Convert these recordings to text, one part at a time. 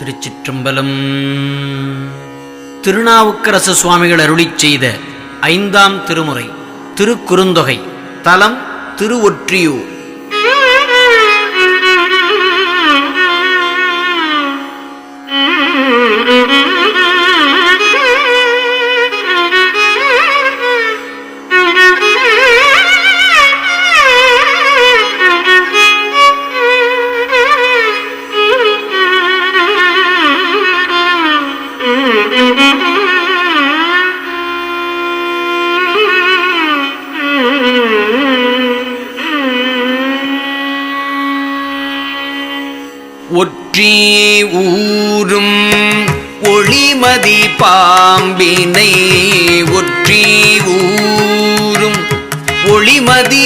திருச்சிற்றம்பலம். திருநாவுக்கரசு சுவாமிகள் அருளிச் செய்த ஐந்தாம் திருமுறை திருக்குறுந்தொகை தலம் திருவொற்றியூர். ஒற்றி ஊரும் ஒளிமதி பாம்பினை ஒற்றி ஊரும் ஒளிமதி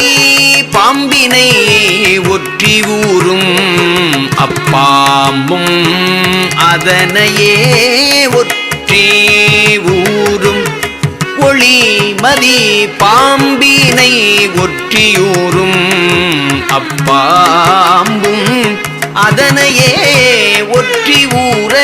பாம்பினை ஒற்றி ஊரும் அப்பாம்பும் அதனையே ஒற்றி ஊரும் ஒளிமதி பாம்பினை ஒற்றியூரும் அப்பாம்பும் அதனையே ஒற்றி ஊற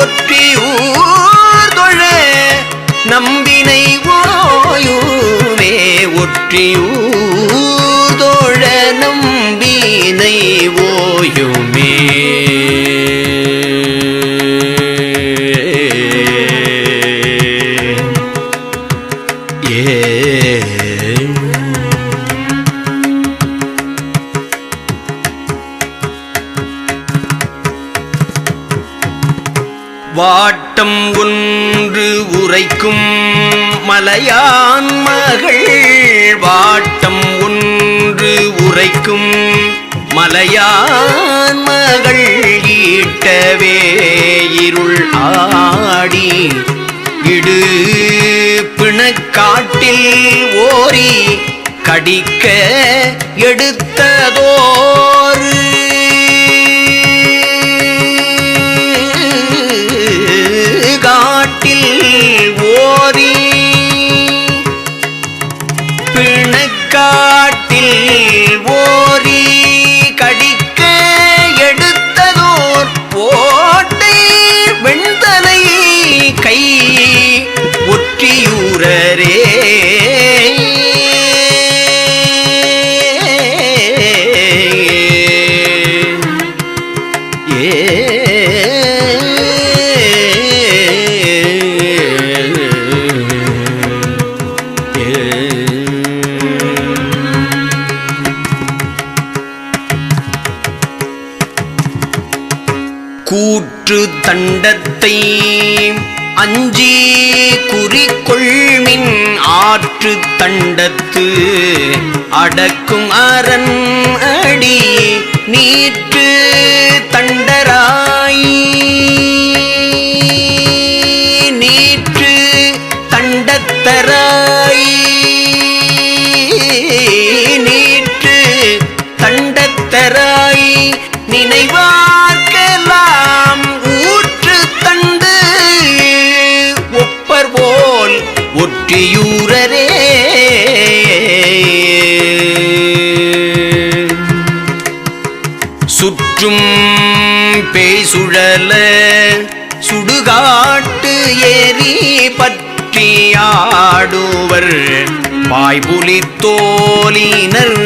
ஒற்றியூர் தொழ நம்பினை ஓயுமே ஒற்றியூர் தோழ நம்பினை ஓயுமே. மலையும் மலையான் மகள் ஈட்டவே இருள் ஆடி இடு பிணக்காட்டில் ஓரி கடிக்க எடுத்ததோர் காட்டில் ஓரி பிணக்கா ஓரி கடிக்க எடுத்ததோர் ஓட்டை வெண்தலை கை ஒற்றியூரரே குறிக்கொள்மின் ஆற்று தண்டத்து அடக்கும் அரண் அடி நீற்று தண்டராய். நீற்று தண்டத்தராய். நீற்று தண்டத்தராய். நினைவா ஒற்றியூரரே சுற்றும் பேசுழல சுடுகாட்டு ஏறி பற்றியாடுவர். பாய்புலி தோலினர்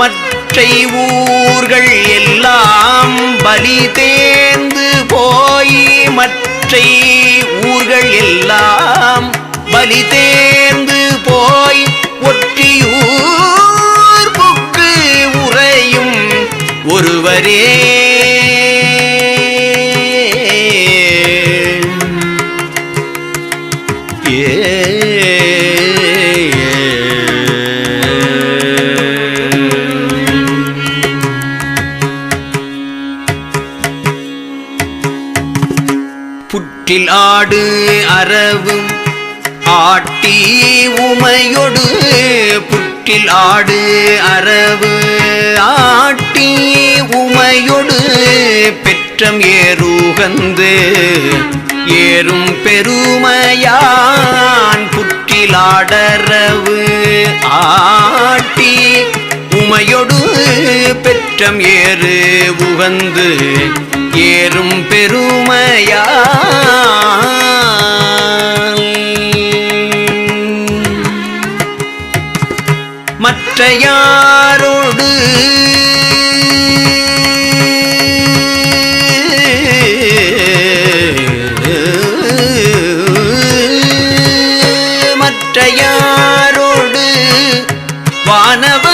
மற்றை ஊர்கள் எல்லாம் பலி தேர்ந்து போய் மற்றை ஊர்கள் எல்லாம் பலி தேர்ந்து போய் ஒற்றியூர் புக்கு உறையும் ஒருவரே. உமையொடு புட்டில் ஆடு அரவு ஆட்டி உமையொடு பெற்றம் ஏறுகந்து ஏறும் பெருமையான் புட்டிலாடரவு ஆட்டி உமையொடு பெற்றம் ஏறு உகந்து ஏறும் பெருமையான் மற்றையாரோடு மற்றையாரோடு மற்ற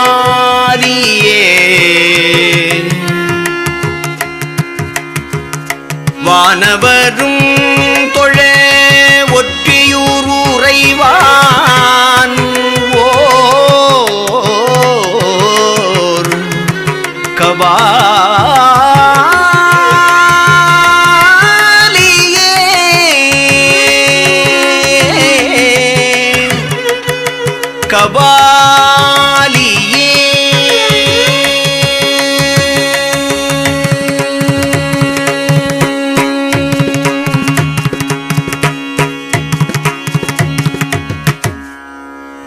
கபாலியே வானவரும் தொழ ஒற்றியூர் உறைவான் ஓர் கபாலியே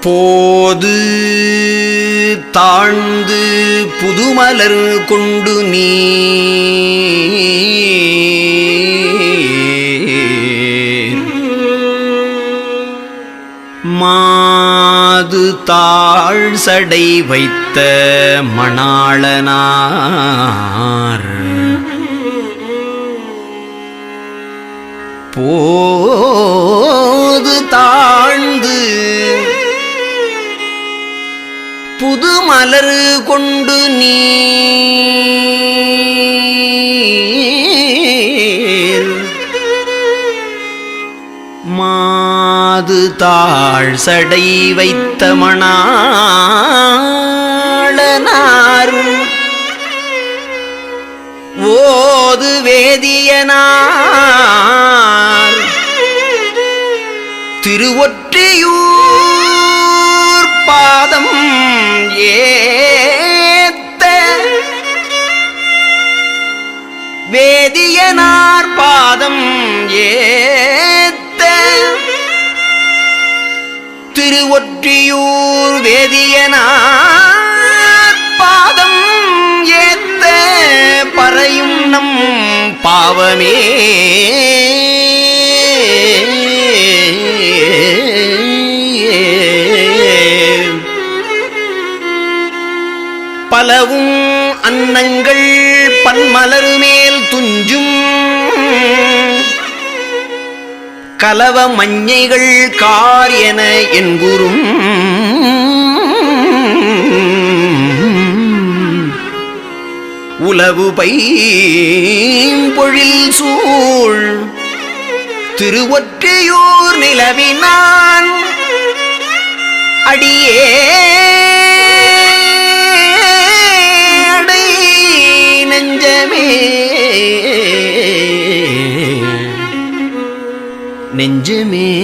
போது தாழ்ந்து புதுமலர் கொண்டு நீ மாது தாழ் சடை வைத்த மணாளனார். போது தாழ்ந்து புது மலர் கொண்டு நீர் மாது தாழ் சடை வைத்த மணாளனார். ஓது வேதியனார். திருவொற்றியூர் பாதம் ஏத்த வேதியனார் பாதம் ஏத்த திருவொற்றியூர் வேதியனார் பாதம் ஏத்த பறையும் நம் பாவமே பலவும் அன்னங்கள் பன்மலர் மேல் துஞ்சும். கலவ மஞ்சைகள் கார் என என்புறும் உலவு பைம்பொழில் சூழ். திருவொற்றியூர் நிலவினான். அடியே நெஞ்சமே. நெஞ்சமே.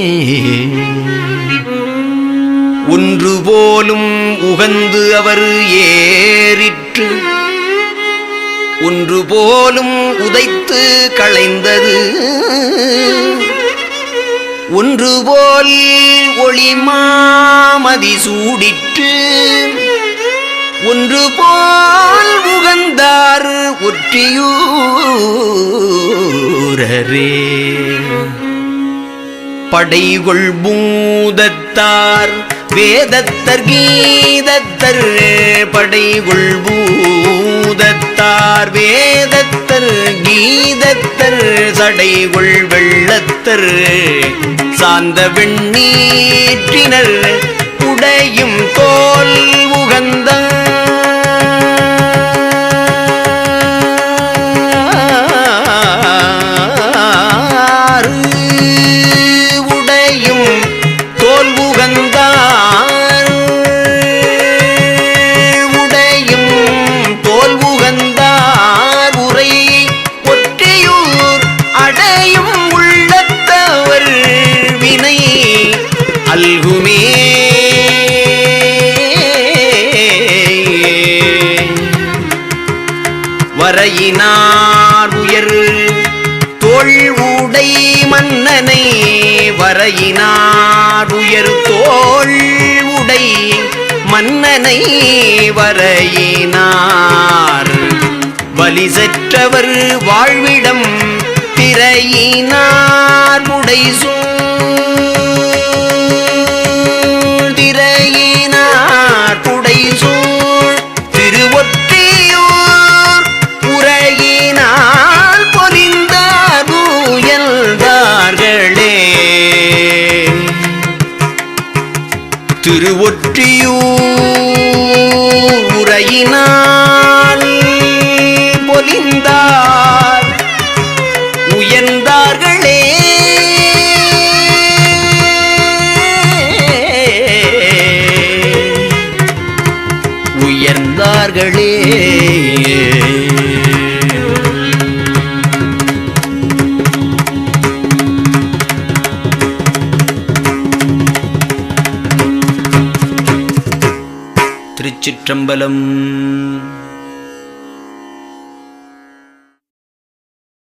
ஒன்று போலும் உகந்து அவர் ஏறிற்று. ஒன்று போலும் உதைத்து களைந்தது. ஒன்று போல் ஒளிமாமதி சூடிற்று. ஒன்று போல் உகந்தார் ஒற்றியூரே படைகொள் பூதத்தார் வேதத்தர் கீதத்தர் படைகொள் பூதத்தார் வேதத்தர் கீதத்தர் சடைகொள் வெள்ளத்தர் சாந்த வெண்ணீற்றினர் வரையினார் உயர். தோள் உடை மன்னனை வரையினார் உயர். தோல் உடை மன்னனை வரையினார். வலிசற்றவர் வாழ்விடம் திரையினார் உடை சூழ் உயர்ந்தார்களே திருச்சிற்றம்பலம்